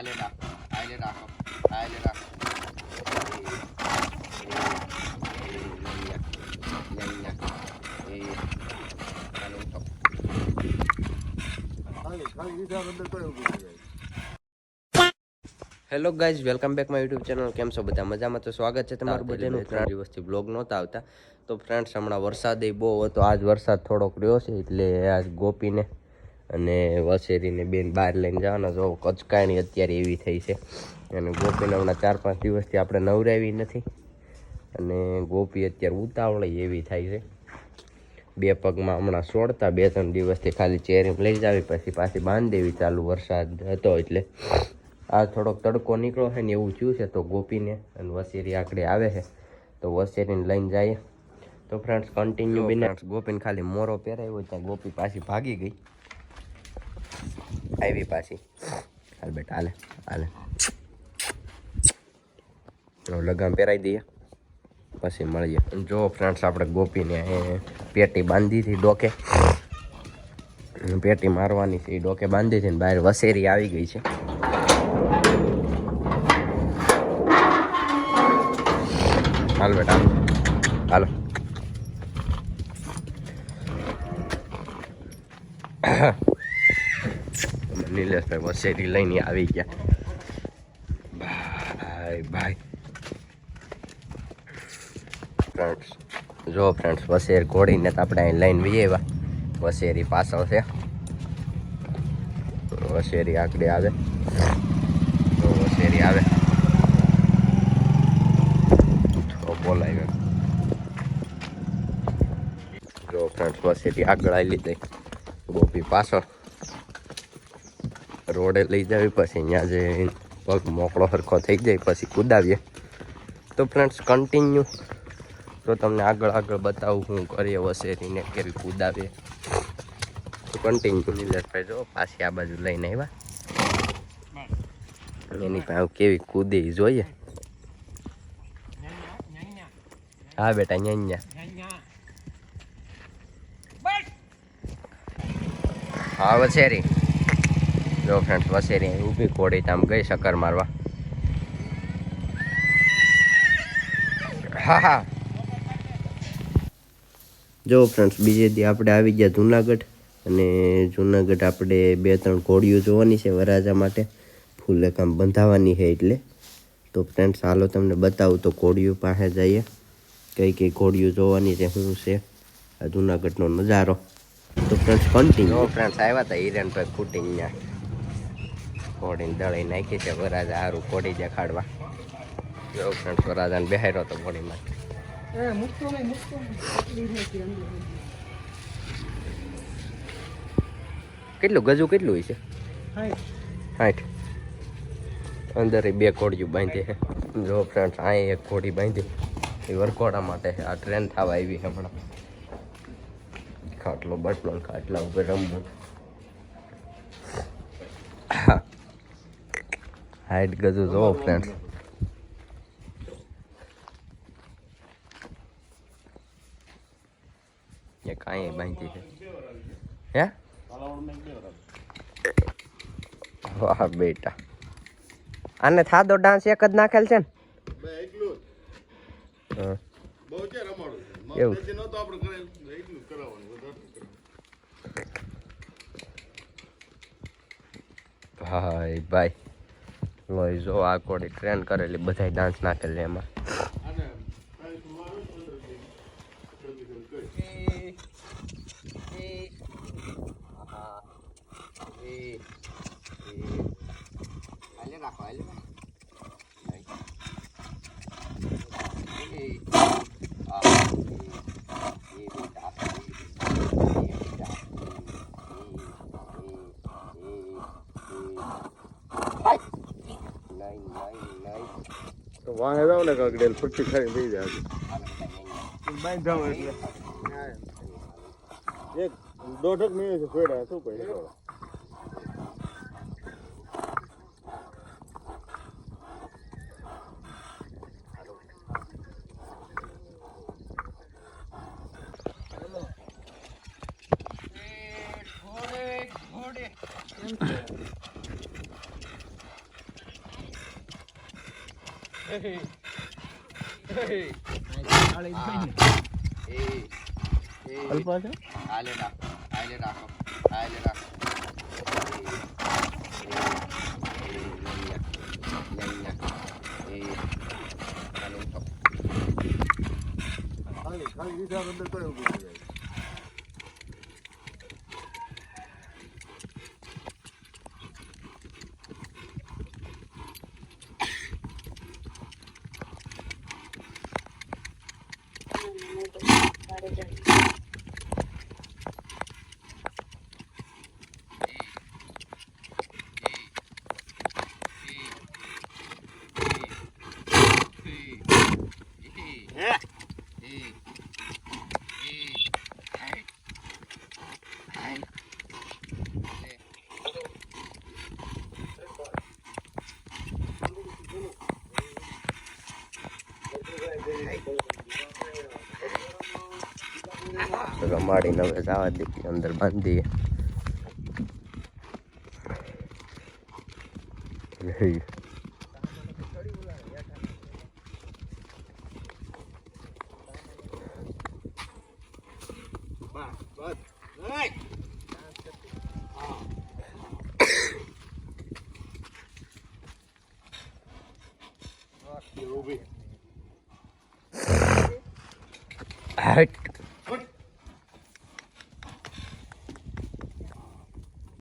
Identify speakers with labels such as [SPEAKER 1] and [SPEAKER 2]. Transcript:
[SPEAKER 1] હાલે રાખો હાલે રાખો હાલે રાખો hello guys welcome back my YouTube channel કેમ છો બધા? મજામાં તો સ્વાગત છે તમારું બધાનું. ત્રણ દિવસથી બ્લોગ નહોતા આવતા. તો ફ્રેન્ડ્સ હમણાં વરસાદ બહુ હતો. આજ વરસાદ થોડોક રહ્યો છે એટલે આજ ગોપીને અને વસેરીને બેન બહાર લઈને જવાના. જો કચકાણી અત્યારે એવી થઈ છે. અને ગોપીને હમણાં ચાર પાંચ દિવસથી આપણે નવરાવી નથી. અને ગોપી અત્યારે ઉતાવળી એવી થાય છે. બે પગમાં હમણાં સોડતા બે ત્રણ દિવસથી ખાલી ચેરી લઈ જાવી પછી પાછી બાંધી દેવી ચાલુ વરસાદ હતો એટલે આ થોડોક તડકો નીકળો છે ને એવું થયું છે તો ગોપીને અને વસેરી આકડે આવે છે. તો વસેરીને લઈને જઈએ. તો ફ્રેન્ડ્સ કન્ટિન્યુ બિને ગોપીને ખાલી મોરો પહેરાવ્યો ત્યાં ગોપી પાછી ભાગી ગઈ. આવી પાછી. હાલ બેટા, હાલે હાલે. લગામ પહેરાવી દઈએ. પછી મળીએ. જો ફ્રેન્ડ્સ, આપણે ગોપીને પેટી બાંધી હતી ડોકે. પેટી મારવાની છે, એ ડોકે બાંધી હતી ને બહાર વસેરી આવી ગઈ છે. હાલ બેટા, હાલો. નીલેશભાઈ વસેરી લઈને આવી ગયા. ભાઈ ભાઈ ફ્રેન્ડ્સ જો ફ્રેન્ડ્સ વસેર ઘોડીને તો આપણે અહીં લઈને વી વસેરી પાછળ છે. વસેરી આકડે આવે. તો વસેરી આવે. તો બોલાવ્યો જો ફ્રેન્ડ્સ વસેરી આગળ આવી લીધી ગોપી પાછળ. રોડે લઈ જાવી, પછી અહીંયા જે પગ મોકળો સરખો થઈ જાય, પછી કુદાવીએ. તો ફ્રેન્ડ્સ કન્ટિન્યુ તો તમને આગળ આગળ બતાવું હું કરીએ વસેરીને કેવી કુદાવીએ. કન્ટિન્યુ નીલેશભાઈ, જો પાછી આ બાજુ લઈને આવ્યા. એની પાસે કેવી કૂદે જોઈએ. હા બેટા અહીંયા હા, વસેરી. જો ફ્રેન્ડ્સ વસેરી ઊભી ઘોડી આમ ગઈ શક્કર મારવા. હા હા. જો ફ્રેન્ડ્સ બીજે દી આપણે આવી ગયા જુનાગઢ અને જુનાગઢ આપણે બે ત્રણ ઘોડીઓ જોવાની છે વરાજા માટે. ફૂલે કામ બંધાવવાની છે એટલે. તો ફ્રેન્ડ્સ હાલો તમને બતાવું તો ઘોડીઓ પાસે જઈએ. કઈ કઈ ઘોડીઓ જોવાની છે, શું છે, આ જુનાગઢનો નજારો. તો ફ્રેન્ડ્સ કન્ટિન્યુ ફ્રેન્ડ્સ આવ્યા હતા પર ફૂટિંગ ત્યાં ઘોડીને દળી નાખી છે વરાજા સારું ઘોડી દેખાડવા જો ફ્રેન્ડ વરાજાને બેહાર્યો હતો ફોડીમાં કેટલું ગજુ કેટલું છે? સાઠ અંદર બે કોડિયું બાંધી છે. જો ફ્રેન્ડ અહીં એક કોડી બાંધી. એ વરકોડા માટે આ ટ્રેન થવા આવી છે હમણાં. ખાટલો બાટલો ખાટલા ઉપર રમવું. હાઈટ ગજુ જોવો ફ્રેન્ડ્સ એ કાંઈ બાંધી છે હે વાહ બેટા આને થાદો ડાન્સ એક જ નાખેલ છે ને હા. એવું ભાઈ ભાઈ લોહી જો આ કોડી ટ્રેન કરેલી બધાય ડાન્સ નાખેલી એમાં.
[SPEAKER 2] તો વાંહે જાવ ને કાકડેલ ફૂટી ખાઈ થઈ જાય બાંધ જાવ એટલે એક દોઢક મિનિટ છોડ્યા શું પછી અલ્પા છે
[SPEAKER 3] હાલે રાખો હાલે રાખો હાલે રાખો
[SPEAKER 2] ખાલી ખાલી દીધા અંદર કોઈ
[SPEAKER 3] રમાડીને હવે જવા દીધી અંદર બાંધીએ જઈ. Heart